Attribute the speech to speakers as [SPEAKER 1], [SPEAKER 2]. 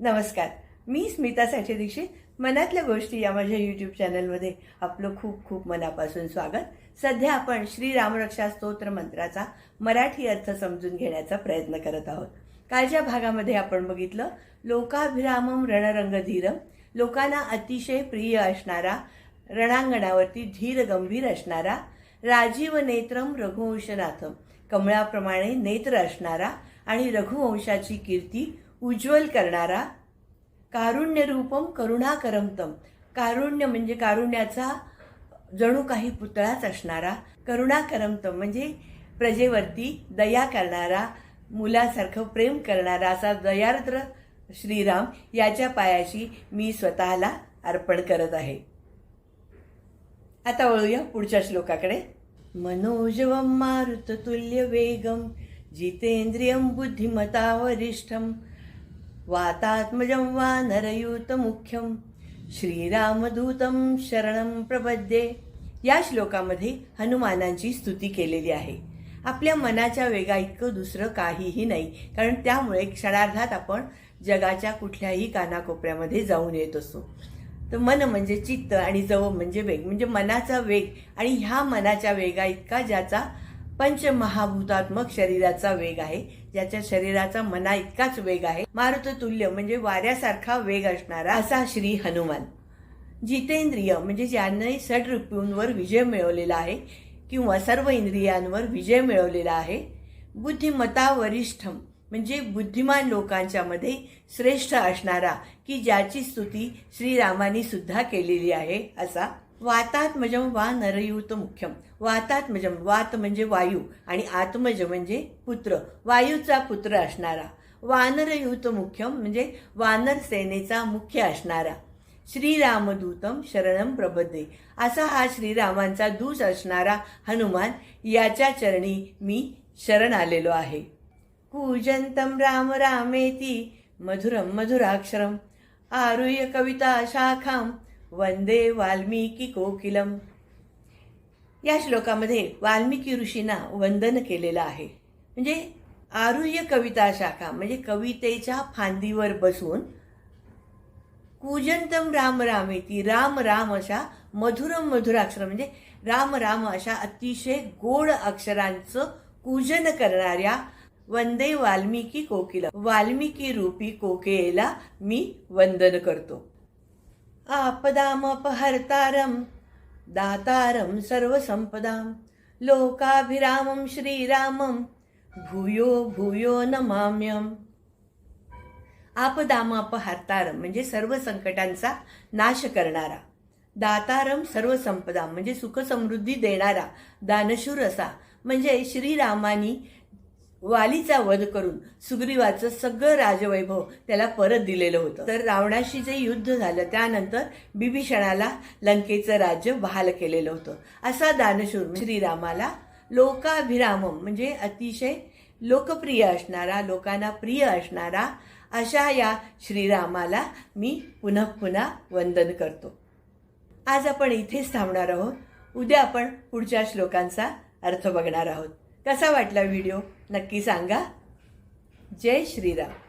[SPEAKER 1] नमस्कार. मी स्मिता साठे दीक्षित. मनातल्या गोष्टी या माझ्या यूट्यूब चॅनलमध्ये आपलं खूप खूप मनापासून स्वागत. सध्या आपण श्री रामरक्षा स्तोत्र मंत्राचा मराठी अर्थ समजून घेण्याचा प्रयत्न करत आहोत. कालच्या भागामध्ये आपण बघितलं लोकाभिरामम रणरंगधीरम लोकांना अतिशय प्रिय असणारा रणांगणावरती धीर गंभीर असणारा राजीव नेत्रम रघुवंशनाथम कमळाप्रमाणे नेत्र असणारा आणि रघुवंशाची कीर्ती उज्ज्वल करणारा कारुण्यरूपम करुणाकरमतम कारुण्य म्हणजे कारुण्याचा जणू काही पुतळाच असणारा करुणाकरमतम म्हणजे प्रजेवरती दया करणारा मुलासारखं प्रेम करणारा असा दयार्द्र श्रीराम याच्या पायाशी मी स्वतःला अर्पण करत आहे. आता वळूया पुढच्या श्लोकाकडे. मनोजवम मारुततुल्य वेगम जितेंद्रियम बुद्धिमता वरिष्ठम वातात्मजं वा नरयूतमुख्यं श्रीरामदूतं शरणं प्रपद्ये. या श्लोकामध्ये हनुमानांची स्तुती केलेली आहे. आपल्या मनाच्या वेगा इतकं दुसरं काहीही नाही. कारण त्यामुळे क्षणार्धात आपण जगाच्या कुठल्याही कानाकोपऱ्यामध्ये जाऊन येत असतो तर मन म्हणजे चित्त आणि जव म्हणजे वेग. म्हणजे मनाचा वेग. आणि ह्या मनाच्या वेगा इतका ज्याचा पंचमहाभूतात्मक शरीराचा वेग आहे. ज्याच्या शरीराचा मना इतकाच वेग आहे. मारुततुल्य म्हणजे वाऱ्यासारखा वेग असणारा असा श्री हनुमान. जितेंद्रिय म्हणजे ज्यांनी षडरूपींवर विजय मिळवलेला आहे किंवा सर्व इंद्रियांवर विजय मिळवलेला आहे. बुद्धिमता वरिष्ठम म्हणजे बुद्धिमान लोकांच्या मध्ये श्रेष्ठ असणारा की ज्याची स्तुती श्रीरामानी सुद्धा केलेली आहे असा वातात्मजम वा नरयूत मुख्यम. वातात्मजम वात म्हणजे वायू आणि आत्मज म्हणजे पुत्र. वायूचा पुत्र असणारा. वानरयूत मुख्यम म्हणजे वानर सेनेचा मुख्य असणारा. श्रीरामदूतम शरणम प्रबद्धे असा हा श्रीरामांचा दूत असणारा हनुमान याच्या चरणी मी शरण आलेलो आहे. कूजंतम राम रामेती मधुरम मधुराक्षरम आरुह्य कविता शाखाम वंदे वाल्मिकी कोकिलम. या श्लोकामध्ये वाल्मिकी ऋषींना वंदन केलेलं आहे. म्हणजे आरुह्य कविता शाखा म्हणजे कवितेच्या फांदीवर बसून कुजंतम राम रामेती राम राम अशा मधुरम मधुराक्षर म्हणजे राम राम अशा अतिशय गोड अक्षरांचं पूजन करणाऱ्या वंदे वाल्मिकी कोकिला वाल्मिकी रूपी कोकेला मी वंदन करतो. आपदामपहर्तारं दातारं सर्वसम्पदां लोकाभिरामं श्रीरामं भूयो भूयो नमाम्यम. आपदामापहर्तारम म्हणजे सर्व संकटांचा नाश करणारा दातारम सर्व संपदा म्हणजे सुखसमृद्धी देणारा दानशूर असा म्हणजे श्रीरामानी वालीचा वध करून सुग्रीवाचं सगळं राजवैभव त्याला परत दिलेलं होतं. तर रावणाशी जे युद्ध झालं त्यानंतर बिभीषणाला लंकेचं राज्य बहाल केलेलं होतं. असा दानशूर श्रीरामाला लोकाभिरामम म्हणजे अतिशय लोकप्रिय असणारा लोकांना प्रिय असणारा अशा या श्रीरामाला मी पुन्हा पुन्हा वंदन करतो. आज आपण इथेच थांबणार आहोत. उद्या आपण पुढच्या श्लोकांचा अर्थ बघणार आहोत. कसा वाटला व्हिडिओ? नक्की सांगा. जय श्रीराम.